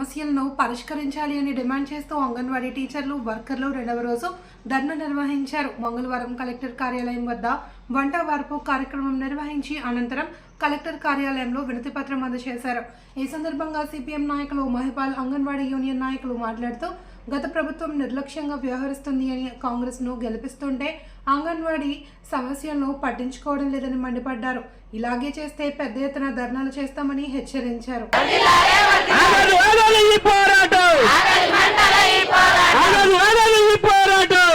సమస్యలను పరిష్కరించాలి అని డిమాండ్ చేస్తూ అంగన్వాడీ టీచర్లు వర్కర్లు రెండవ రోజు ధర్నా నిర్వహించారు. మంగళవారం కలెక్టర్ కార్యాలయం వద్ద వంట వార్పు కార్యక్రమం నిర్వహించి అనంతరం కలెక్టర్ కార్యాలయంలో వినతి పత్రం అందజేశారు. ఈ సందర్భంగా సిపిఎం నాయకులు మహిపాల్ అంగన్వాడీ యూనియన్ నాయకులు మాట్లాడుతూ గత ప్రభుత్వం నిర్లక్ష్యంగా వ్యవహరిస్తుంది అని కాంగ్రెస్ను గెలిపిస్తుంటే అంగన్వాడీ సమస్యలను పట్టించుకోవడం లేదని మండిపడ్డారు. ఇలాగే చేస్తే పెద్ద ఎత్తున ధర్నాలు చేస్తామని హెచ్చరించారు ఆగదు ఆగదు ఈ పోరాటం ఆగదు ఆగదు ఈ పోరాటం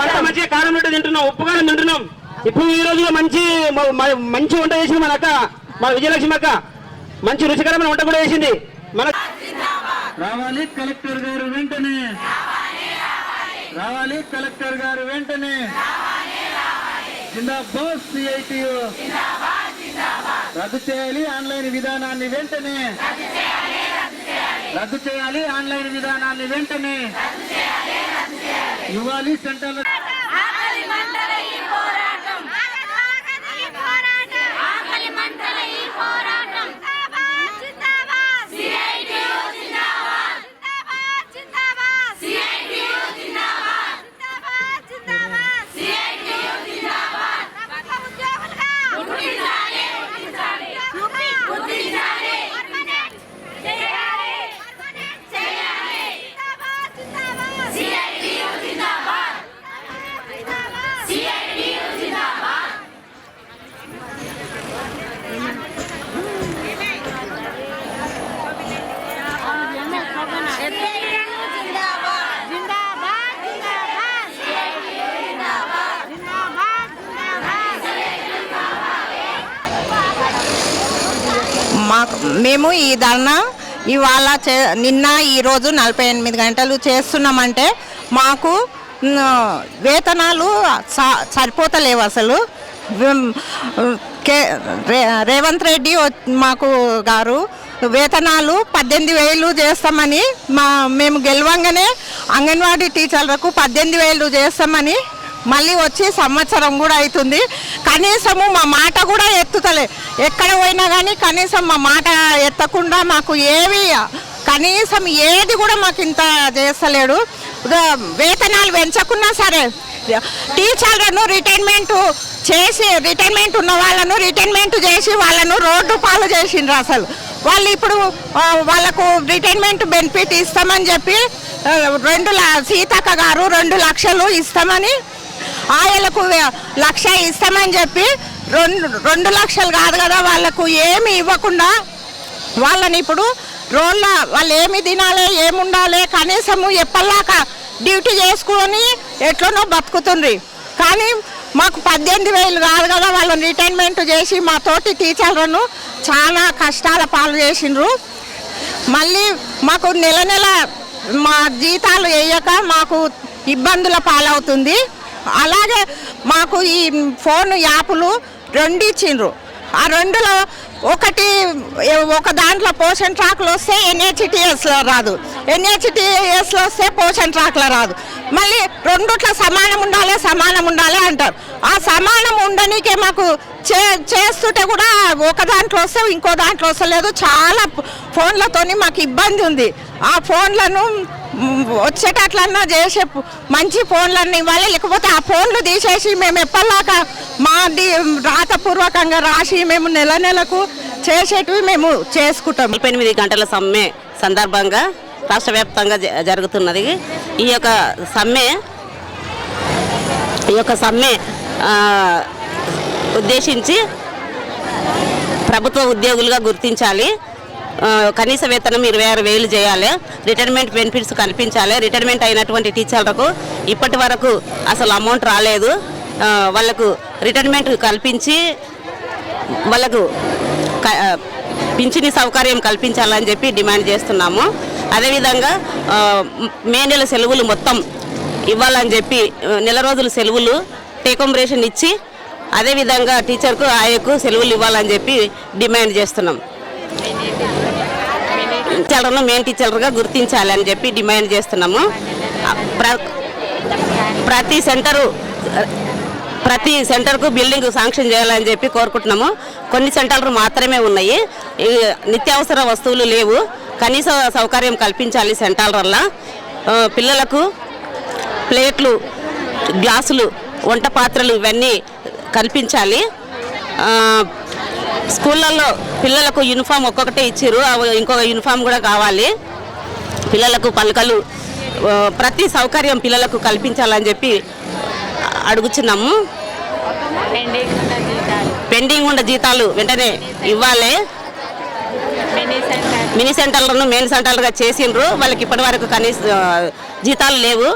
వంట మంచిగా కారం ఉంటే తింటున్నాం ఉప్పు కారం తింటున్నాం ఇప్పుడు ఈ రోజు మంచి మంచి వంట చేసింది మన అక్క మన విజయలక్ష్మి అక్క. మంచి రుచికరమైన వంట కూడా వేసింది మన రావాలి కలెక్టర్ గారు వెంటనే. రావాలి కలెక్టర్ గారు వెంటనే. జిందాబాద్ సిఐటియు. రద్దు చేయాలి ఆన్లైన్ విధానాన్ని వెంటనే. రద్దు చేయాలి ఆన్లైన్ విధానాన్ని వెంటనే. ఇవ్వాలి సెంటర్లో ఆకలి మంటల ఈ పోరాటం ఆకలి ఈ పోరాటం ఆకలి మంటల ఈ పోరాటం జిందాబాద్ జిందాబాద్ సిఐటియు జిందాబాద్ జిందాబాద్ జిందాబాద్ సిఐటియు జిందాబాద్ జిందాబాద్ జిందాబాద్ సిఐటియు జిందాబాద్ ప్రభుత్వ ఉద్యోగులుగా గుర్తించాలి గుర్తించాలి గుర్తించాలి పర్మనెంట్ చేయాలి పర్మనెంట్ చేయాలి జిందాబాద్ జిందాబాద్ సిఐటియు జిందాబాద్ సిఐటియు జిందాబాద్ జిందాబాద్ జిందాబాద్ జిందాబాద్ సిఐటియు జిందాబాద్ జిందాబాద్ జిందాబాద్ మాకు మేము ఈ ధర్నా ఇవాళ చే నిన్న ఈరోజు నలభై ఎనిమిది గంటలు చేస్తున్నామంటే మాకు వేతనాలు సరిపోతలేవు అసలు. కే రే- రేవంత్ రెడ్డి మాకు గారు వేతనాలు పద్దెనిమిది వేలు చేస్తామని మా మేము గెలవంగానే అంగన్వాడీ టీచర్లకు పద్దెనిమిది వేలు చేస్తామని మళ్ళీ వచ్చి సంవత్సరం కూడా అవుతుంది. కనీసము మా మాట కూడా ఎత్తుతలే. ఎక్కడ పోయినా కానీ కనీసం మా మాట ఎత్తకుండా మాకు ఏవి కనీసం ఏది కూడా మాకు ఇంత చేస్తలేడు. వేతనాలు పెంచకున్నా సరే టీచర్లను రిటైర్మెంట్ చేసి రిటైర్మెంట్ ఉన్న వాళ్ళను రిటైర్మెంట్ చేసి వాళ్ళను రోడ్డు పాలు చేసిండ్రు అసలు. వాళ్ళు ఇప్పుడు వాళ్ళకు రిటైర్మెంట్ బెనిఫిట్ ఇస్తామని చెప్పి రెండు ల- సీతక్క గారు రెండు లక్షలు ఇస్తామని ఆయలకు లక్ష ఇస్తామని చెప్పి రెండు రెండు లక్షలు కాదు కదా వాళ్ళకు ఏమి ఇవ్వకుండా వాళ్ళని ఇప్పుడు రోళ్ళ వాళ్ళు ఏమి తినాలి ఏమి ఉండాలి కనీసము ఎప్పటిలాగా డ్యూటీ చేసుకొని ఎట్లనో బతుకుతుండ్రి. కానీ మాకు పద్దెనిమిది వేలు కాదు కదా వాళ్ళని రిటైర్మెంట్ చేసి మా తోటి టీచర్లను చాలా కష్టాల పాలు చేసిండ్రు. మళ్ళీ మాకు నెల నెల మా జీతాలు వేయక మాకు ఇబ్బందుల పాలవుతుంది. అలాగే మాకు ఈ ఫోన్ యాప్లు రెండు ఇచ్చిండ్రు. ఆ రెండులో ఒకటి ఒక దాంట్లో పోషన్ ట్రాక్లు వస్తే ఎన్హెచ్టిఎస్లో రాదు. ఎన్హెచ్టిఎస్లో వస్తే పోషన్ ట్రాక్లో రాదు. మళ్ళీ రెండుట్ల సమానం ఉండాలి సమానం ఉండాలి అంటారు. ఆ సమానం ఉండనీకే మాకు చే చేస్తుంటే కూడా ఒక దాంట్లో వస్తే ఇంకో దాంట్లో వస్తలేదు. చాలా ఫోన్లతోని మాకు ఇబ్బంది ఉంది. ఆ ఫోన్లను వచ్చేటట్లన్నా చేసే మంచి ఫోన్లన్నీ ఇవ్వాలి. లేకపోతే ఆ ఫోన్లు తీసేసి మేము ఎప్పటిలాగా మా రాతపూర్వకంగా రాసి మేము నెల నెలకు చేసేటివి మేము చేసుకుంటాం. నలభై ఎనిమిది గంటల సమ్మె సందర్భంగా రాష్ట్ర వ్యాప్తంగా జ- జరుగుతున్నది. ఈ యొక్క సమ్మె ఈ యొక్క సమ్మె ఉద్దేశించి ప్రభుత్వ ఉద్యోగులుగా గుర్తించాలి. కనీస వేతనం ఇరవై ఆరు వేలు చేయాలి. రిటైర్మెంట్ బెనిఫిట్స్ కల్పించాలి. రిటైర్మెంట్ అయినటువంటి టీచర్లకు ఇప్పటి వరకు అసలు అమౌంట్ రాలేదు. వాళ్ళకు రిటైర్మెంట్ కల్పించి వాళ్ళకు క- పింఛని సౌకర్యం కల్పించాలని చెప్పి డిమాండ్ చేస్తున్నాము. అదేవిధంగా మే నెల సెలవులు మొత్తం ఇవ్వాలని చెప్పి నెల రోజులు సెలవులు టేకంబరేషన్ ఇచ్చి అదేవిధంగా టీచర్కు ఆయకు సెలవులు ఇవ్వాలని చెప్పి డిమాండ్ చేస్తున్నాం. చిల్లరను మెయిన్ టీచర్గా గుర్తించాలని చెప్పి డిమాండ్ చేస్తున్నాము. ప్ర ప్రతి సెంటరు ప్రతి సెంటర్కు బిల్డింగ్ శాంక్షన్ చేయాలని చెప్పి కోరుకుంటున్నాము. కొన్ని సెంటర్లు మాత్రమే ఉన్నాయి. నిత్యావసర వస్తువులు లేవు. కనీస సౌకర్యం కల్పించాలి సెంటర్లల్లో పిల్లలకు ప్లేట్లు గ్లాసులు వంట పాత్రలు ఇవన్నీ కల్పించాలి. స్కూళ్ళల్లో పిల్లలకు యూనిఫామ్ ఒక్కొక్కటే ఇచ్చారు ఇంకొక యూనిఫామ్ కూడా కావాలి. పిల్లలకు పలకలు ప్రతి సౌకర్యం పిల్లలకు కల్పించాలని చెప్పి అడుగుచున్నాము. పెండింగ్ ఉన్న జీతాలు వెంటనే ఇవ్వాలి. మినీ సెంటర్లను మెయిన్ సెంటర్లుగా చేసిండ్రు. వాళ్ళకి ఇప్పటి వరకు కనీస జీతాలు లేవు.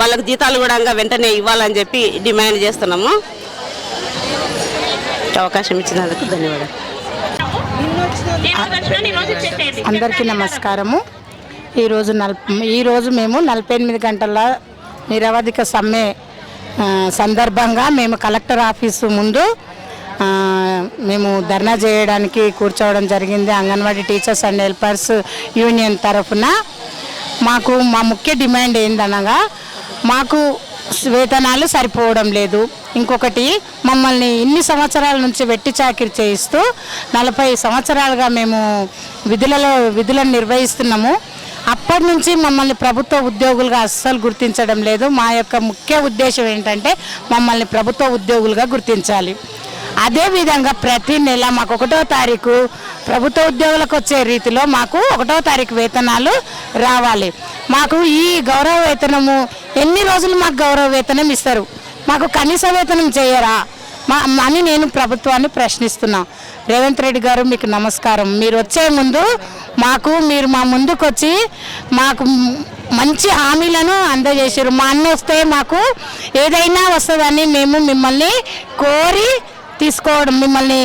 వాళ్ళకు జీతాలు కూడా వెంటనే ఇవ్వాలని చెప్పి డిమాండ్ చేస్తున్నాము. అవకాశం ఇచ్చినందుకు ధన్యవాదాలు. అందరికీ నమస్కారము. ఈరోజు నల్ ఈరోజు మేము నలభై ఎనిమిది గంటల నిరవధిక సమ్మె సందర్భంగా మేము కలెక్టర్ ఆఫీసు ముందు మేము ధర్నా చేయడానికి కూర్చోవడం జరిగింది. Anganwadi teachers and helpers union తరఫున. మాకు మా ముఖ్య డిమాండ్ ఏందనగా మాకు వేతనాలు సరిపోవడం లేదు. ఇంకొకటి మమ్మల్ని ఇన్ని సంవత్సరాల నుంచి వెట్టి చాకిరి చేయిస్తూ నలభై సంవత్సరాలుగా మేము విధులలో విధులను నిర్వహిస్తున్నాము. అప్పటి నుంచి మమ్మల్ని ప్రభుత్వ ఉద్యోగులుగా అస్సలు గుర్తించడం లేదు. మా యొక్క ముఖ్య ఉద్దేశం ఏంటంటే మమ్మల్ని ప్రభుత్వ ఉద్యోగులుగా గుర్తించాలి. అదేవిధంగా ప్రతి నెల మాకు ఒకటో తారీఖు ప్రభుత్వ ఉద్యోగులకు వచ్చే రీతిలో మాకు ఒకటో తారీఖు వేతనాలు రావాలి. మాకు ఈ గౌరవ వేతనము ఎన్ని రోజులు మాకు గౌరవ వేతనం ఇస్తారు? మాకు కనీస వేతనం చేయరా? మా అని నేను ప్రభుత్వాన్ని ప్రశ్నిస్తున్నా. రేవంత్ రెడ్డి గారు మీకు నమస్కారం. మీరు వచ్చే ముందు మాకు మీరు మా ముందుకు వచ్చి మాకు మంచి హామీలను అందజేశారు. మా అన్న వస్తే మాకు ఏదైనా వస్తుందని మేము మిమ్మల్ని కోరి తీసుకోవడం మిమ్మల్ని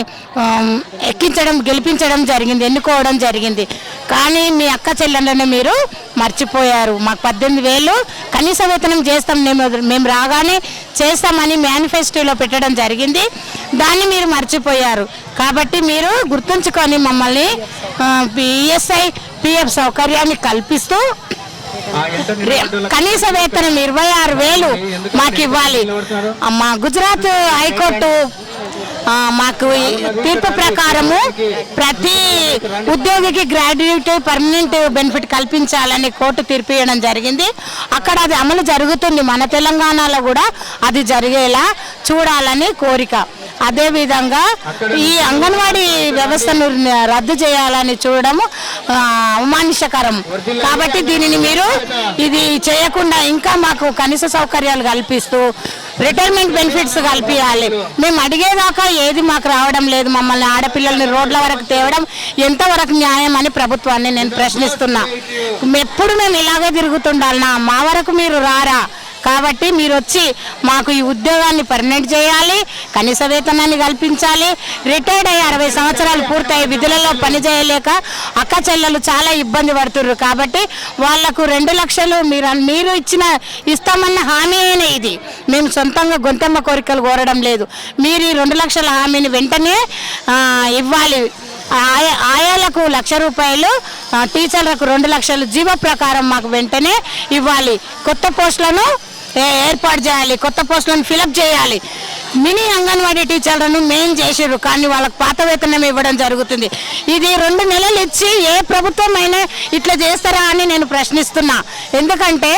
ఎక్కించడం గెలిపించడం జరిగింది ఎన్నుకోవడం జరిగింది. కానీ మీ అక్క చెల్లెళ్ళని మీరు మర్చిపోయారు. మాకు పద్దెనిమిది వేలు కనీస వేతనం చేస్తాం. మేము మేము రాగానే చేస్తామని మేనిఫెస్టోలో పెట్టడం జరిగింది. దాన్ని మీరు మర్చిపోయారు. కాబట్టి మీరు గుర్తుంచుకొని మమ్మల్ని పిఎస్ఐ పిఎఫ్ సౌకర్యాన్ని కల్పిస్తూ కనీస వేతనం ఇరవై ఆరు వేలు మాకు ఇవ్వాలి. మా గుజరాత్ హైకోర్టు మాకు ఈ తీర్పు ప్రకారము ప్రతి ఉద్యోగికి గ్రాడ్యుయేట్ పర్మనెంట్ బెనిఫిట్ కల్పించాలని కోర్టు తీర్పు ఇవ్వడం జరిగింది. అక్కడ అది అమలు జరుగుతుంది. మన తెలంగాణలో కూడా అది జరిగేలా చూడాలని కోరిక. అదేవిధంగా ఈ అంగన్వాడీ వ్యవస్థను రద్దు చేయాలని చూడడం అవమానిషకరం కాబట్టి దీనిని మీరు ఇది చేయకుండా ఇంకా మాకు కనీస సౌకర్యాలు కల్పిస్తూ రిటైర్మెంట్ బెనిఫిట్స్ కల్పించాలి మేము అడిగేదాకా ఏది మాకు రావడం లేదు. మమ్మల్ని ఆడపిల్లల్ని రోడ్ల వరకు తేవడం ఎంతవరకు న్యాయం అని ప్రభుత్వాన్ని నేను ప్రశ్నిస్తున్నా. ఎప్పుడు మేము ఇలాగే తిరుగుతుండాలనా మా వరకు మీరు రారా? కాబట్టి మీరు వచ్చి మాకు ఈ ఉద్యోగాన్ని పర్మనెంట్ చేయాలి కనీస వేతనాన్ని కల్పించాలి రిటైర్డ్ అయ్యి అరవై సంవత్సరాలు పూర్తయి విధులలో పనిచేయలేక అక్క చెల్లెలు చాలా ఇబ్బంది పడుతుర్రు. కాబట్టి వాళ్ళకు రెండు లక్షలు మీరు మీరు ఇచ్చిన ఇస్తామన్న హామీ అయినా ఇది. మేము సొంతంగా గొంతెమ్మ కోరికలు కోరడం లేదు. మీరు ఈ రెండు లక్షల హామీని వెంటనే ఇవ్వాలి. ఆయా ఆయాలకు లక్ష రూపాయలు టీచర్లకు రెండు లక్షలు జీవ ప్రకారం మాకు వెంటనే ఇవ్వాలి. కొత్త పోస్టులను ఏర్పాటు చేయాలి కొత్త పోస్టులను ఫిలప్ చేయాలి. మినీ అంగన్వాడీ టీచర్లను మెయిన్ చేసారు కానీ వాళ్ళకి పాత వేతనం ఇవ్వడం జరుగుతుంది. ఇది రెండు నెలలు ఇచ్చి ఏ ప్రభుత్వం అయినా ఇట్లా చేస్తారా అని నేను ప్రశ్నిస్తున్నా. ఎందుకంటే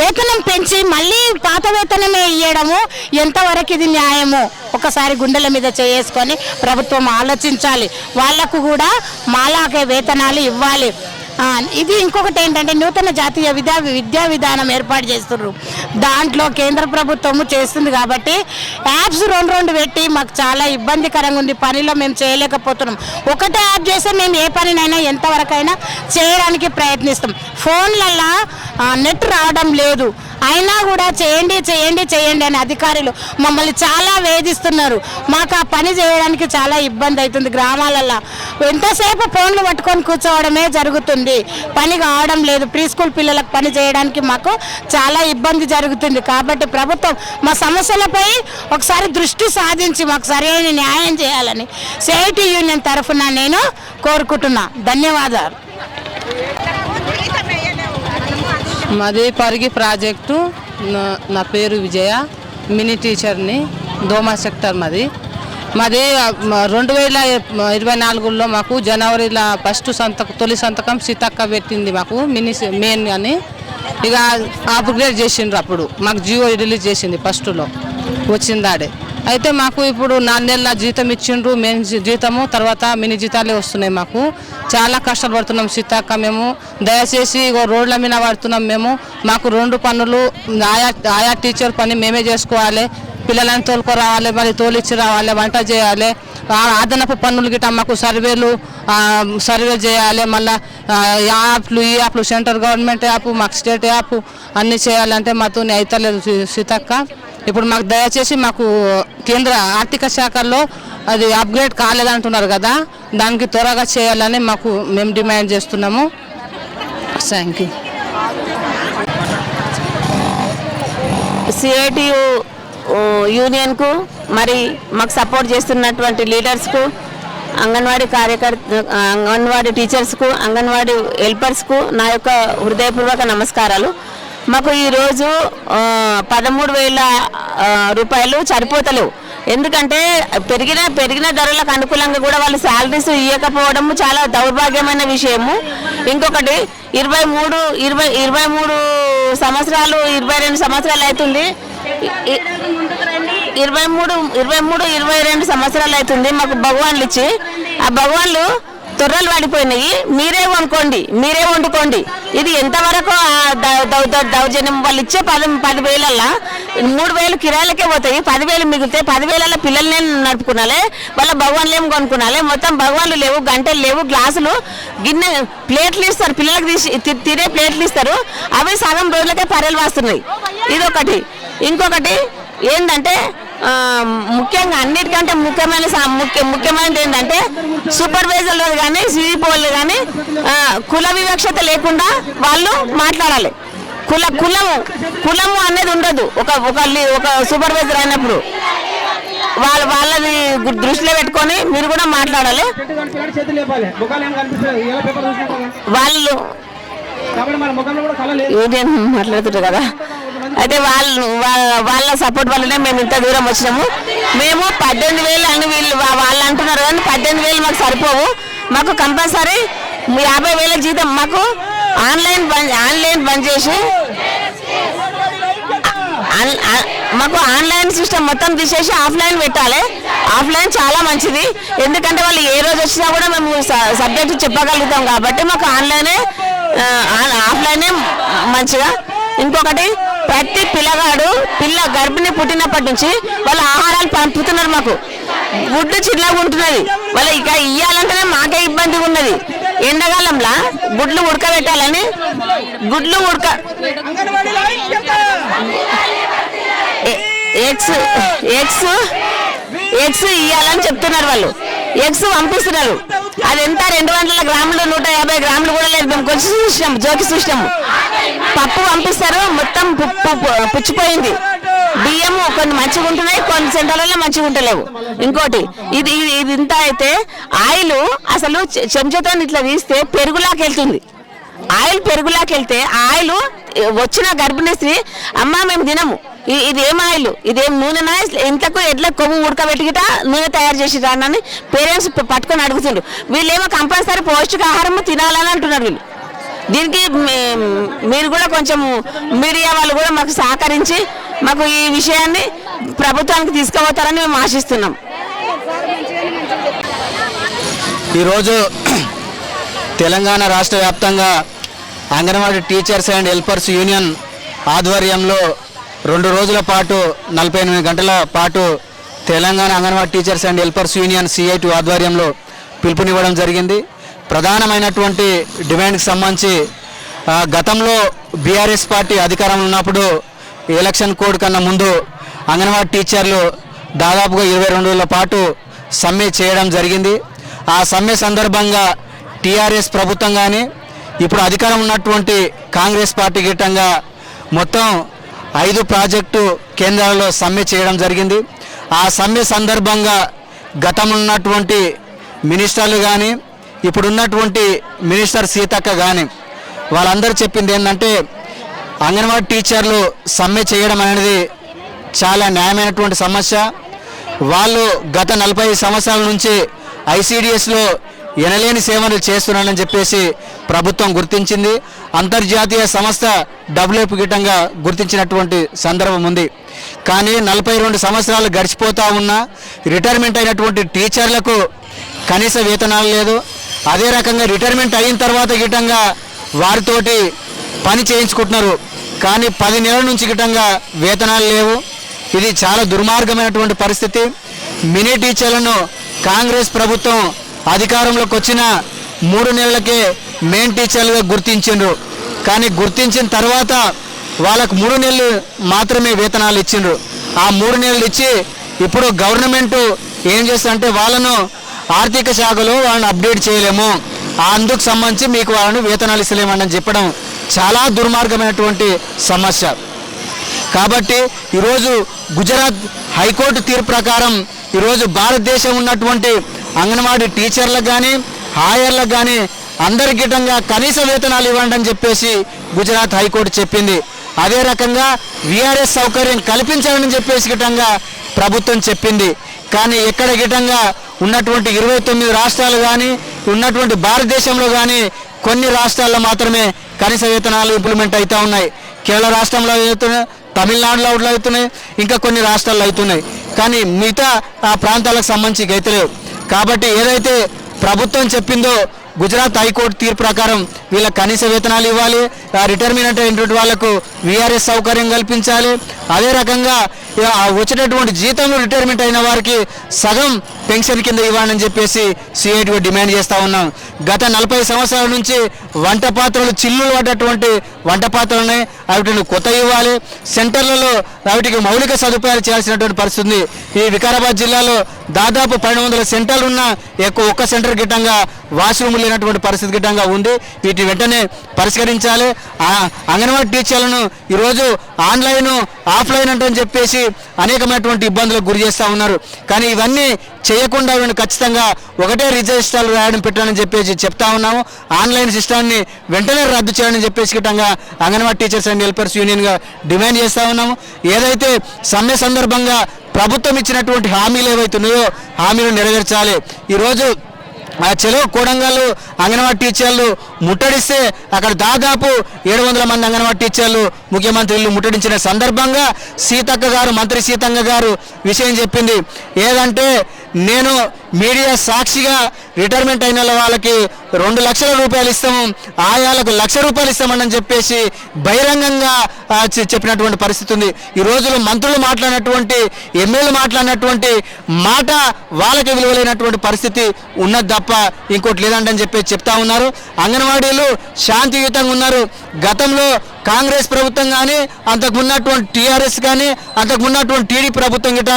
వేతనం పెంచి మళ్ళీ పాత వేతనమే ఇవ్వడము ఎంతవరకు ఇది న్యాయము? ఒకసారి గుండెల మీద చేసుకొని ప్రభుత్వం ఆలోచించాలి. వాళ్ళకు కూడా మాలాగే వేతనాలు ఇవ్వాలి. ఇది ఇంకొకటి ఏంటంటే నూతన జాతీయ విద్యా విద్యా విధానం ఏర్పాటు చేస్తున్నారు దాంట్లో కేంద్ర ప్రభుత్వము చేస్తుంది కాబట్టి యాప్స్ రెండు రెండు పెట్టి మాకు చాలా ఇబ్బందికరంగా ఉంది. పనిలో మేము చేయలేకపోతున్నాం. ఒకటే యాప్ చేస్తే మేము ఏ పనినైనా ఎంతవరకైనా చేయడానికి ప్రయత్నిస్తాం. ఫోన్లల్లో నెట్ రావడం లేదు. అయినా కూడా చేయండి చేయండి చేయండి అని అధికారులు మమ్మల్ని చాలా వేధిస్తున్నారు. మాకు ఆ పని చేయడానికి చాలా ఇబ్బంది అవుతుంది గ్రామాలలో ఎంతసేపు ఫోన్లు పట్టుకొని కూర్చోవడమే జరుగుతుంది. పని కావడం లేదు. ప్రీ స్కూల్ పిల్లలకు పని చేయడానికి మాకు చాలా ఇబ్బంది జరుగుతుంది. కాబట్టి ప్రభుత్వం మా సమస్యలపై ఒకసారి దృష్టి సాధించి మాకు సరైన న్యాయం చేయాలని సేటి యూనియన్ తరఫున నేను కోరుకుంటున్నా. ధన్యవాదాలు. మాది పరిగి ప్రాజెక్టు. నా- నా పేరు విజయ. మినీ టీచర్ని దోమా సెక్టర్ మాది. మాది రెండు వేల ఇరవై నాలుగులో మాకు జనవరిలో ఫస్ట్ సంతకం తొలి సంతకం సీతక్క పెట్టింది మాకు మినీ సె- మెయిన్ అని. ఇక అప్గ్రేడ్ చేసిండ్రు అప్పుడు. మాకు జియో రిలీజ్ చేసింది ఫస్ట్లో. వచ్చిందాడే అయితే మాకు ఇప్పుడు నాలుగు నెలల జీతం ఇచ్చిండ్రు మెయిన్ జీతము తర్వాత మినీ జీతాలే వస్తున్నాయి మాకు. చాలా కష్టాలు పడుతున్నాం సీతక్క మేము. దయచేసి రోడ్ల మీద పడుతున్నాం మేము. మాకు రెండు పనులు ఆయా ఆయా టీచర్ పని మేమే చేసుకోవాలి. పిల్లలని తోలుకో రావాలి మరి తోలిచ్చి రావాలి వంట చేయాలి. అదనపు పన్నులు గిట్ట మాకు సర్వేలు సర్వే చేయాలి. మళ్ళీ యాప్లు ఈ యాప్లు సెంట్రల్ గవర్నమెంట్ యాప్ మాకు స్టేట్ యాప్ అన్నీ చేయాలంటే మాతో అవుతలేదు సీతక్క. ఇప్పుడు మాకు దయచేసి మాకు కేంద్ర ఆర్థిక శాఖలో అది అప్గ్రేడ్ కాలేదంటున్నారు కదా దానికి త్వరగా చేయాలని మాకు మేము డిమాండ్ చేస్తున్నాము. థ్యాంక్ యూ సిఐటియు యూనియన్కు మరి మాకు సపోర్ట్ చేస్తున్నటువంటి లీడర్స్కు అంగన్వాడీ కార్యకర్త అంగన్వాడీ టీచర్స్కు అంగన్వాడీ హెల్పర్స్కు నా యొక్క హృదయపూర్వక నమస్కారాలు. మాకు ఈరోజు పదమూడు వేల రూపాయలు సరిపోతలేవు. ఎందుకంటే పెరిగిన పెరిగిన ధరలకు అనుకూలంగా కూడా వాళ్ళు శాలరీస్ ఇవ్వకపోవడం చాలా దౌర్భాగ్యమైన విషయము. ఇంకొకటి ఇరవై మూడు ఇరవై ఇరవై మూడు సంవత్సరాలు ఇరవై రెండు సంవత్సరాలు అవుతుంది. ఇరవై మూడు ఇరవై మూడు ఇరవై రెండు సంవత్సరాలు అవుతుంది మాకు భగవాన్లు ఇచ్చి. ఆ భగవాన్లు తొర్రలు పడిపోయినాయి మీరే వండుకోండి మీరే వండుకోండి. ఇది ఎంతవరకు దౌర్జన్యం? వాళ్ళు ఇచ్చే పది పదివేలల్లా మూడు వేలు కిరాయిలకే పోతాయి. పదివేలు మిగిలితే పదివేల పిల్లల్ని నడుపుకునాలే. వాళ్ళ భగవాన్లు ఏం కొనుక్కునాలి మొత్తం భగవాన్లు లేవు గంటలు లేవు గ్లాసులు గిన్నె ప్లేట్లు ఇస్తారు. పిల్లలకు తీసి తినే ప్లేట్లు ఇస్తారు. అవి సగం రోజులకే పర్రెలు వస్తున్నాయి. ఇదొకటి. ఇంకొకటి ఏంటంటే ముఖ్యంగా అన్నిటికంటే ముఖ్యమైన ముఖ్య ముఖ్యమైనది ఏంటంటే సూపర్వైజర్లు కానీ సిఇపోలు కానీ కుల వివక్షత లేకుండా వాళ్ళు మాట్లాడాలి. కుల కులము కులము అనేది ఉండదు. ఒక ఒక ఒక సూపర్వైజర్ అయినప్పుడు వాళ్ళ వాళ్ళని గు- దృష్టిలో పెట్టుకొని మీరు కూడా మాట్లాడాలి. వాళ్ళు మాట్లాడుతుంటారు కదా? అయితే వాళ్ళు వాళ్ళ సపోర్ట్ వల్లనే మేము ఇంత దూరం వచ్చినాము. మేము పద్దెనిమిది వేలు అని వీళ్ళు వాళ్ళు అంటున్నారు కానీ పద్దెనిమిది వేలు మాకు సరిపోవు. మాకు కంపల్సరీ యాభై వేల జీతం మాకు ఆన్లైన్ బంద్ ఆన్లైన్ బంద్ చేసి మాకు ఆన్లైన్ సిస్టమ్ మొత్తం తీసేసి ఆఫ్లైన్ పెట్టాలి. ఆఫ్లైన్ చాలా మంచిది. ఎందుకంటే వాళ్ళు ఏ రోజు వచ్చినా కూడా మేము సబ్జెక్ట్ చెప్పగలుగుతాం కాబట్టి మాకు ఆన్లైనే ఆఫ్లైనే మంచిగా. ఇంకొకటి ప్రతి పిల్లగాడు పిల్ల గర్భిణి పుట్టినప్పటి నుంచి వాళ్ళ ఆహారాలు పంపుతున్నారు మాకు. గుడ్డు చిల్లగా ఉంటున్నది. వాళ్ళ ఇక ఇయ్యాలంటేనే మాకే ఇబ్బంది ఉన్నది. ఎండాకాలంలో గుడ్లు ఉడకబెట్టాలని గుడ్లు ఉడక ఎ- ఎగ్స్ ఎగ్స్ ఎగ్స్ ఇవ్వాలని చెప్తున్నారు వాళ్ళు. ఎగ్స్ పంపిస్తున్నారు. అది ఎంత? రెండు వందల గ్రాములు నూట యాభై గ్రాములు కూడా లేదు. మేము కొంచెం చూసినాం జోకి చూసినాము పప్పు పంపిస్తారు మొత్తం పుచ్చిపోయింది. బియ్యం కొన్ని మంచిగా ఉంటున్నాయి కొన్ని సెంటర్లలో మంచిగా ఉంటలేవు. ఇంకోటి ఇది ఇది- ఇంత అయితే ఆయిల్ అసలు చె- చెంచాతో ఇట్లా తీస్తే పెరుగులాకెళ్తుంది. ఆయిల్ పెరుగులాకెళ్తే ఆ ఆయిల్ వచ్చిన గర్భిణీ స్త్రీ అమ్మ మేము తినము. ఇదేం ఆయిల్? ఇదేం నూనెనా? ఇంతకు ఎట్లా కొవ్వు ఉడకబెట్టిగిట నూనె తయారు చేసి రానని పేరెంట్స్ పట్టుకొని అడుగుతుండ్రు. వీళ్ళేమో కంపల్సరీ పౌష్టికాహారం తినాలని అంటున్నారు వీళ్ళు. దీనికి మీరు కూడా కొంచెం మీడియా వాళ్ళు కూడా మాకు సహకరించి మాకు ఈ విషయాన్ని ప్రభుత్వానికి తీసుకుపోతారని మేము ఆశిస్తున్నాం. ఈరోజు తెలంగాణ రాష్ట్ర వ్యాప్తంగా anganwadi teachers and helpers union ఆధ్వర్యంలో రెండు రోజుల పాటు నలభై ఎనిమిది గంటల పాటు Telangana anganwadi teachers and helpers union CITU ఆధ్వర్యంలో పిలుపునివ్వడం జరిగింది. ప్రధానమైనటువంటి డిమాండ్కి సంబంధించి గతంలో బీఆర్ఎస్ పార్టీ అధికారంలో ఉన్నప్పుడు ఎలక్షన్ కోడ్ కన్నా ముందు అంగన్వాడీ టీచర్లు దాదాపుగా ఇరవై రెండు రోజుల పాటు సమ్మె చేయడం జరిగింది. ఆ సమ్మె సందర్భంగా టీఆర్ఎస్ ప్రభుత్వం కానీ ఇప్పుడు అధికారం ఉన్నటువంటి కాంగ్రెస్ పార్టీ గిట్టంగా మొత్తం ఐదు ప్రాజెక్టు కేంద్రాల్లో సమ్మె చేయడం జరిగింది. ఆ సమ్మె సందర్భంగా గతమున్నటువంటి ఉన్నటువంటి మినిస్టర్లు కానీ ఇప్పుడున్నటువంటి మినిస్టర్ సీతక్క కానీ వాళ్ళందరూ చెప్పింది ఏంటంటే అంగన్వాడీ టీచర్లు సమ్మె చేయడం అనేది చాలా న్యాయమైనటువంటి సమస్య. వాళ్ళు గత నలభై సంవత్సరాల నుంచి ఐసీడిఎస్లో ఎనలేని సేవలు చేస్తున్నారని చెప్పేసి ప్రభుత్వం గుర్తించింది. అంతర్జాతీయ సంస్థ డబ్ల్యూఎఫ్ గిట్టంగా గుర్తించినటువంటి సందర్భం ఉంది. కానీ నలభై రెండు సంవత్సరాలు గడిచిపోతూ ఉన్నా రిటైర్మెంట్ అయినటువంటి టీచర్లకు కనీస వేతనాలు లేదు. అదే రకంగా రిటైర్మెంట్ అయిన తర్వాత గిట్టంగా వారితోటి పని చేయించుకుంటున్నారు. కానీ పది నెలల నుంచి గిట్టంగా వేతనాలు లేవు. ఇది చాలా దుర్మార్గమైనటువంటి పరిస్థితి. మినీ టీచర్లను కాంగ్రెస్ ప్రభుత్వం అధికారంలోకి వచ్చిన మూడు నెలలకే మెయిన్ టీచర్లుగా గుర్తించిండ్రు. కానీ గుర్తించిన తర్వాత వాళ్ళకు మూడు నెలలు మాత్రమే వేతనాలు ఇచ్చిండ్రు. ఆ మూడు నెలలు ఇచ్చి ఇప్పుడు గవర్నమెంట్ ఏం చేస్తుందంటే వాళ్ళను ఆర్థిక శాఖలో వాళ్ళని అప్డేట్ చేయలేము. అందుకు సంబంధించి మీకు వాళ్ళని వేతనాలు ఇస్తలేమని చెప్పడం చాలా దుర్మార్గమైనటువంటి సమస్య. కాబట్టి ఈరోజు గుజరాత్ హైకోర్టు తీర్పు ప్రకారం ఈరోజు భారతదేశం ఉన్నటువంటి అంగన్వాడీ టీచర్లకు కానీ హాయర్లకు కానీ అందరికీటంగా కనీస వేతనాలు ఇవ్వండి అని చెప్పేసి గుజరాత్ హైకోర్టు చెప్పింది. అదే రకంగా విఆర్ఎస్ సౌకర్యం కల్పించాలని చెప్పేసి గిటంగా ప్రభుత్వం చెప్పింది. కానీ ఎక్కడ గిటంగా ఉన్నటువంటి ఇరవై తొమ్మిది రాష్ట్రాలు కానీ ఉన్నటువంటి భారతదేశంలో కానీ కొన్ని రాష్ట్రాల్లో మాత్రమే కనీస వేతనాలు ఇంప్లిమెంట్ అవుతూ ఉన్నాయి. కేరళ రాష్ట్రంలో అవుతున్నాయి తమిళనాడులో అవుతున్నాయి ఇంకా కొన్ని రాష్ట్రాల్లో అవుతున్నాయి. కానీ మిగతా ఆ ప్రాంతాలకు సంబంధించి అయితే లేవు. కాబట్టి ఏదైతే ప్రభుత్వం చెప్పిందో గుజరాత్ హైకోర్టు తీర్పు ప్రకారం వీళ్ళ కనీస వేతనాలు ఇవ్వాలి రిటైర్మెంట్ అయినటువంటి వాళ్ళకు వీఆర్ఎస్ సౌకర్యం కల్పించాలి. అదే రకంగా వచ్చేటటువంటి జీతంలో రిటైర్మెంట్ అయిన వారికి సగం పెన్షన్ కింద ఇవ్వాలని చెప్పేసి సిఐటిగా డిమాండ్ చేస్తూ ఉన్నాం. గత నలభై సంవత్సరాల నుంచి వంట పాత్రలు చిల్లులు పడ్డటువంటి వంట పాత్రలు వాటిని కొత్త ఇవ్వాలి. సెంటర్లలో వాటికి మౌలిక సదుపాయాలు చేయాల్సినటువంటి పరిస్థితి ఉంది. ఈ వికారాబాద్ జిల్లాలో దాదాపు పన్నెండు వందల సెంటర్లు ఉన్న ఎక్కువ ఒక్క సెంటర్ గిట్టంగా వాష్రూమ్ లేనటువంటి పరిస్థితి గిట్టంగా ఉంది. వీటి వెంటనే పరిష్కరించాలి. ఆ అంగన్వాడీ టీచర్లను ఈరోజు ఆన్లైన్ ఆఫ్లైన్ అంటని చెప్పేసి అనేకమైనటువంటి ఇబ్బందులకు గురి చేస్తూ ఉన్నారు. కానీ ఇవన్నీ చేయకుండా వీళ్ళు ఖచ్చితంగా ఒకటే రిజిస్ట్రాలు రాయడం పెట్టాలని చెప్పేసి చెప్తా ఉన్నాము. ఆన్లైన్ సిస్టాన్ని వెంటనే రద్దు చేయాలని చెప్పేసి గిట్టంగా అంగన్వాడీ టీచర్స్ అండ్ హెల్పర్స్ యూనియన్గా డిమాండ్ చేస్తూ ఉన్నాము. ఏదైతే సమ్మె సందర్భంగా ప్రభుత్వం ఇచ్చినటువంటి హామీలు ఏవైతున్నాయో హామీలు నెరవేర్చాలి. ఈరోజు ఆ చెలో కోడంగల్ అంగన్వాడీ టీచర్లు ముట్టడిస్తే అక్కడ దాదాపు ఏడు వందల మంది అంగన్వాడీ టీచర్లు ముఖ్యమంత్రులు ముట్టడించిన సందర్భంగా సీతక్క గారు మంత్రి సీతక్క గారు విషయం చెప్పింది. ఏదంటే నేను మీడియా సాక్షిగా రిటైర్మెంట్ అయిన వాళ్ళకి రెండు లక్షల రూపాయలు ఇస్తాము ఆయాలకు లక్ష రూపాయలు ఇస్తామని చెప్పేసి బహిరంగంగా చెప్పినటువంటి పరిస్థితి ఉంది. ఈ రోజులు మంత్రులు మాట్లాడినటువంటి ఎమ్మెల్యేలు మాట్లాడినటువంటి మాట వాళ్ళకి విలువలేనటువంటి పరిస్థితి ఉన్నది తప్ప ఇంకోటి లేదంటని చెప్పి చెప్తా ఉన్నారు. అంగన్వాడీలు శాంతియుతంగా ఉన్నారు. గతంలో కాంగ్రెస్ ప్రభుత్వం కానీ అంతకున్నటువంటి టీఆర్ఎస్ కానీ అంతకున్నటువంటి టీడీ ప్రభుత్వం గిట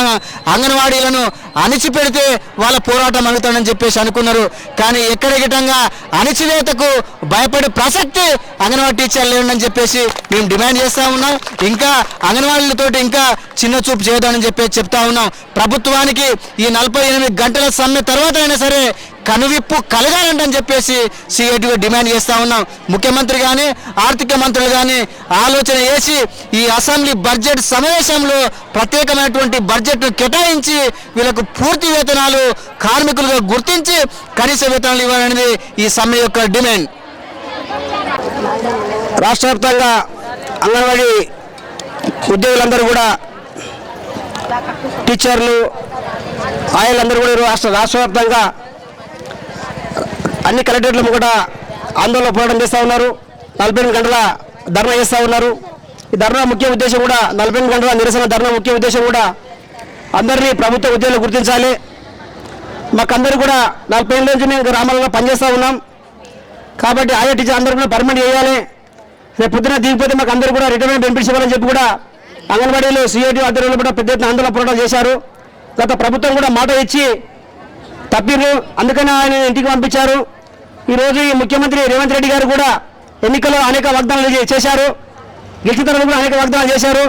అంగన్వాడీలను అణిచిపెడితే వాళ్ళ పోరాటం అడుగుతాడని చెప్పేసి అనుకున్నారు. కానీ ఎక్కడ గిటంగా అణిచివేతకు భయపడే ప్రసక్తి అంగన్వాడీ టీచర్లు లేదని చెప్పేసి మేము డిమాండ్ చేస్తూ ఉన్నాం. ఇంకా అంగన్వాడీలతోటి ఇంకా చిన్న చూపు చేయదానని చెప్పేసి చెప్తా ఉన్నాం. ప్రభుత్వానికి ఈ నలభై ఎనిమిది గంటల సమ్మె తర్వాత అయినా సరే కనువిప్పు కలగాలంటని చెప్పేసి సిఐటిగా డిమాండ్ చేస్తూ ఉన్నాం. ముఖ్యమంత్రి కానీ ఆర్థిక మంత్రులు కానీ ఆలోచన చేసి ఈ అసెంబ్లీ బడ్జెట్ సమావేశంలో ప్రత్యేకమైనటువంటి బడ్జెట్ను కేటాయించి వీళ్ళకు పూర్తి వేతనాలు కార్మికులుగా గుర్తించి కనీస వేతనాలు ఇవ్వాలనేది ఈ సమ్మె యొక్క డిమాండ్. రాష్ట్ర వ్యాప్తంగా అంగన్వాడీ ఉద్యోగులందరూ కూడా టీచర్లు ఆయలందరూ కూడా రాష్ట్ర రాష్ట్ర వ్యాప్తంగా అన్ని కలెక్టరేట్ల కూడా ఆందోళన పోరాటం చేస్తూ ఉన్నారు. నలభై ఎనిమిది గంటల ధర్నా చేస్తూ ఉన్నారు. ఈ ధర్నా ముఖ్య ఉద్దేశం కూడా నలభై ఎనిమిది గంటల నిరసన ధర్నా ముఖ్య ఉద్దేశం కూడా అందరినీ ప్రభుత్వ ఉద్యోగులు గుర్తించాలి. మాకందరూ కూడా నలభై ఏళ్ళ నుంచి మేము గ్రామాలలో పనిచేస్తూ ఉన్నాం. కాబట్టి ఆయా టీచర్ అందరూ కూడా పర్మనెంట్ చేయాలి. రేపు పొద్దున దిగిపోతే మాకు అందరూ కూడా రిటైర్మెంట్ బెనిఫిట్స్ ఇవ్వాలని చెప్పి కూడా అంగన్వాడీలో సిఐటి ఆధ్వర్యంలో కూడా పెద్ద ఎత్తున ఆందోళన పోరాటం చేశారు. గత ప్రభుత్వం కూడా మాట ఇచ్చి తప్పిర్రు. అందుకని ఆయన ఇంటికి పంపించారు. ఈరోజు ఈ ముఖ్యమంత్రి రేవంత్ రెడ్డి గారు కూడా ఎన్నికల్లో అనేక వాగ్దానాలు చేశారు. గెలిచిన తర్వాత కూడా అనేక వాగ్దానాలు చేశారు.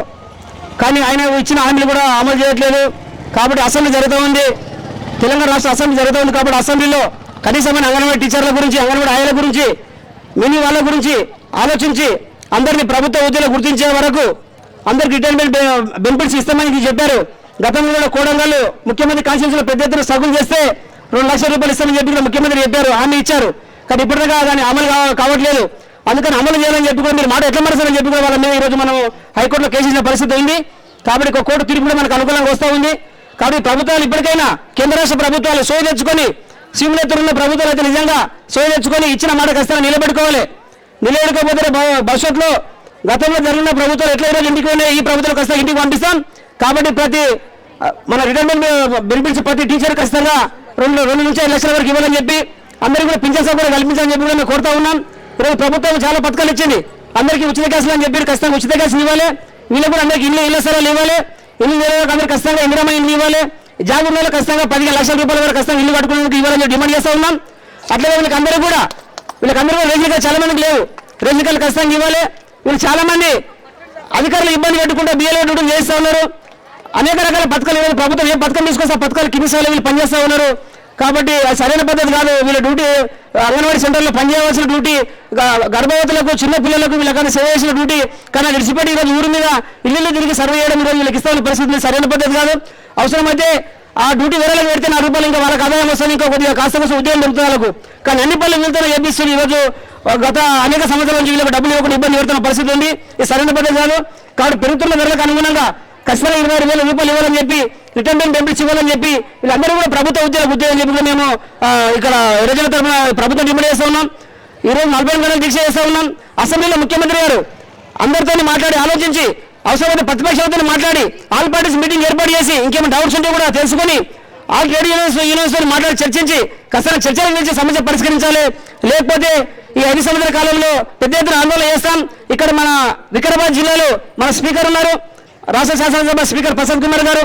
కానీ ఆయన ఇచ్చిన హామీలు కూడా అమలు చేయట్లేదు. కాబట్టి అసెంబ్లీ జరుగుతూ ఉంది. తెలంగాణ రాష్ట్ర అసెంబ్లీ జరుగుతూ ఉంది కాబట్టి అసెంబ్లీలో కనీసమైన అంగన్వాడీ టీచర్ల గురించి అంగన్వాడీ ఆయాల గురించి మినీ వాళ్ళ గురించి ఆలోచించి అందరినీ ప్రభుత్వ ఉద్యోగులు గుర్తించే వరకు అందరికి రిటైర్మెంట్ బెనిఫిట్స్ ఇస్తామని చెప్పారు. గతంలో కూడా కోడంగల్ ముఖ్యమంత్రి కాన్స్టిట్యూన్సీలో పెద్ద ఎత్తున సగులు చేస్తే రెండు లక్షల రూపాయలు ఇస్తామని చెప్పి కూడా ముఖ్యమంత్రి చెప్పారు. హామీ ఇచ్చారు. కానీ ఇప్పటిదాకా దాన్ని అమలు కావట్లేదు. అందుకని అమలు చేయాలని చెప్పి కూడా మీరు మాట ఎట్లా మరసారని చెప్పి కూడా వాళ్ళ మీద ఈరోజు మనం హైకోర్టులో కేసు ఇచ్చిన పరిస్థితి ఉంది. కాబట్టి ఒక కోర్టు తీర్పు కూడా మనకు అనుకూలంగా వస్తూ ఉంది. కాబట్టి ప్రభుత్వాలు ఇప్పటికైనా కేంద్ర రాష్ట్ర ప్రభుత్వాలు సోయ తెచ్చుకొని సీములెత్తులు ఉన్న ప్రభుత్వాలు అయితే నిజంగా సోయ తెచ్చుకొని ఇచ్చిన మాట ఖచ్చితంగా నిలబెట్టుకోవాలి. నిలబెట్టుకోకపోతే భవిష్యత్తులో గతంలో జరిగిన ప్రభుత్వాలు ఎట్లా ఈరోజు ఇంటికి ఉన్నాయి ఈ ప్రభుత్వాలు ఖచ్చితంగా ఇంటికి పంపిస్తాం. కాబట్టి ప్రతి మన రిటైర్మెంట్ బెనిఫిట్స్ ప్రతి టీచర్ ఖచ్చితంగా రెండు రెండు నుంచి ఐదు లక్షల వరకు ఇవ్వాలని చెప్పి అందరికీ కూడా పింఛన్ సౌకర్యం కల్పించాలని చెప్పి కూడా మేము కోరుతా ఉన్నాం. ఈరోజు ప్రభుత్వం చాలా పథకాలు ఇచ్చింది. అందరికీ ఉచిత గ్యాసులు అని చెప్పి ఖచ్చితంగా ఉచిత గ్యాసులు ఇవ్వాలి. వీళ్ళు కూడా అందరికీ ఇల్లు ఇళ్ళ స్థలాలు ఇవ్వాలి. ఇల్లు లేని వాళ్ళకి అందరికీ ఖచ్చితంగా ఇందిరమ్మ ఇల్లు ఇవ్వాలి. జాబ్ ఖచ్చితంగా పదిహేను లక్షల రూపాయల వరకు ఖచ్చితంగా ఇల్లు కట్టుకునేందుకు ఇవ్వాలని డిమాండ్ చేస్తా ఉన్నాం. అట్లే వీళ్ళకి అందరూ కూడా వీళ్ళకందరూ కూడా రేషన్ కార్డు చాలా మందికి లేవు. రేషన్ కార్డు ఖచ్చితంగా ఇవ్వాలి. వీళ్ళు చాలా మంది అధికారులు ఇబ్బంది పెట్టుకుంటే బియ్యం డ్యూటీ చేస్తూ ఉన్నారు. అనేక రకాల పథకాలు ఇవ్వాలి. ప్రభుత్వం ఏ పథకం తీసుకొస్తే ఆ పథకాలు కింది స్థాయిలో వీళ్ళు పనిచేస్తూ ఉన్నారు. కాబట్టి అది సరైన పద్ధతి కాదు. వీళ్ళ డ్యూటీ అంగన్వాడీ సెంటర్లో పనిచేయవలసిన డ్యూటీ గ- గర్భవతులకు చిన్న పిల్లలకు వీళ్ళకన్నా సేవ చేసిన డ్యూటీ. కానీ విడిచిపెట్టి ఈరోజు ఊరి మీద ఇల్లు తిరిగి సర్వే చేయడం ఈరోజు వీళ్ళకి ఇస్తామని పరిస్థితి సరైన పద్ధతి కాదు. అవసరమైతే ఆ డ్యూటీ వేరేలకు పెడితే నా రూపాయలు ఇంకా వాళ్ళకి ఆదాయం వస్తుంది. ఇంకా కొద్దిగా కాస్త కోసం ఉద్యోగం దొరుకుతుంది వాళ్ళకు. కానీ అన్ని పనులు వెళ్తున్న ఏపిస్తుంది ఈరోజు గత అనేక సంవత్సరాల నుంచి వీళ్ళకి డబ్బులు ఇవ్వకుండా ఇబ్బంది పెడుతున్న పరిస్థితి ఉంది. ఇది సరైన పద్ధతి కాదు. కాబట్టి పెరుగుతున్న ధరలకు అనుగుణంగా ఖచ్చితంగా ఇరవై ఐదు వేల రూపాయలు ఇవ్వాలని చెప్పి రిటర్న్మెంట్ బెనిఫిట్స్ ఇవ్వాలని చెప్పి వీళ్ళందరూ కూడా ప్రభుత్వ ఉద్యోగ ఉద్యోగం చెప్పి కూడా మేము ఇక్కడ ప్రజల తరఫున ప్రభుత్వం డిమాండ్ చేస్తూ ఉన్నాం. ఈరోజు నలభై ఎనిమిది గంటలు దీక్ష చేస్తూ ఉన్నాం. అసెంబ్లీలో ముఖ్యమంత్రి గారు అందరితో మాట్లాడి ఆలోచించి అవసరమైతే ప్రతిపక్షాలతో మాట్లాడి ఆల్ పార్టీస్ మీటింగ్ ఏర్పాటు చేసి ఇంకేమైనా డౌట్స్ ఉంటే కూడా తెలుసుకొని ఆల్ ట్రేడ్ యూనియన్స్ యూనియన్స్ మాట్లాడి చర్చించి ఖచ్చితంగా చర్చల నుంచి సమస్య పరిష్కరించాలి. లేకపోతే ఈ ఐదు సంవత్సరాల కాలంలో పెద్ద ఎత్తున ఆందోళన చేస్తాం. ఇక్కడ మన వికారాబాద్ జిల్లాలో మన స్పీకర్ ఉన్నారు. రాష్ట్ర శాసనసభ స్పీకర్ ప్రసాద్ కుమార్ గారు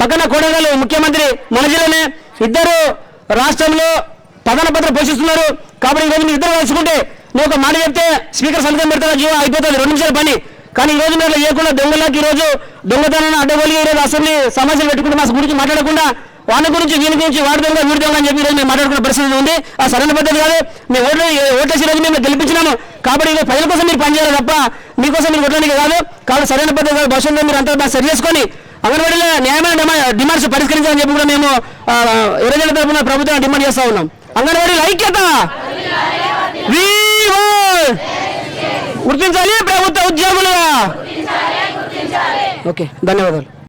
పక్కన కోడగలు ముఖ్యమంత్రి మన జిల్లానే ఇద్దరు రాష్ట్రంలో ప్రధాన పాత్ర పోషిస్తున్నారు. కాబట్టి ఈరోజు మీరు ఇద్దరు కలుసుకుంటే నువ్వు ఒక మాట చెప్తే స్పీకర్ సంతకం పెడతా జీవో అయిపోతుంది రెండు నిమిషాల పని. కానీ ఈ రోజు మీరు లేకుండా దొంగలకి ఈరోజు రోజు దొంగతనాన్ని అడ్డగొలి ఈరోజు అసెంబ్లీ సమావేశాలు పెట్టుకుంటే మా గురించి మాట్లాడకుండా వాళ్ళ గురించి దీని గురించి వాడి దొంగ వీడి దొంగ అని చెప్పి ఈరోజు మేము మాట్లాడుకున్న పరిస్థితి ఉంది. ఆ సరైన పద్ధతి కాదు. మేము ఓట్లు ఓట్లేసి రోజు మేము గెలిపించినాము. కాబట్టి ఈరోజు ప్రజల కోసం మీరు పనిచేయాలి తప్ప మీకోసం మీరు ఓట్లడానికి కాదు. కాబట్టి సరైన పద్ధతి కాదు. భవిష్యత్తులో మీరు అంతా బాగా సరి చేసుకొని అంగన్వాడీలో న్యాయమైన డిమాండ్స్ పరిష్కరించాలని చెప్పి కూడా మేము ఎవరైనా తరఫున ప్రభుత్వం డిమాండ్ చేస్తా ఉన్నాం. అంగన్వాడీలో ఐక్యత! గుర్తించాలి ప్రభుత్వ ఉద్యోగులుగా! ఓకే ధన్యవాదాలు.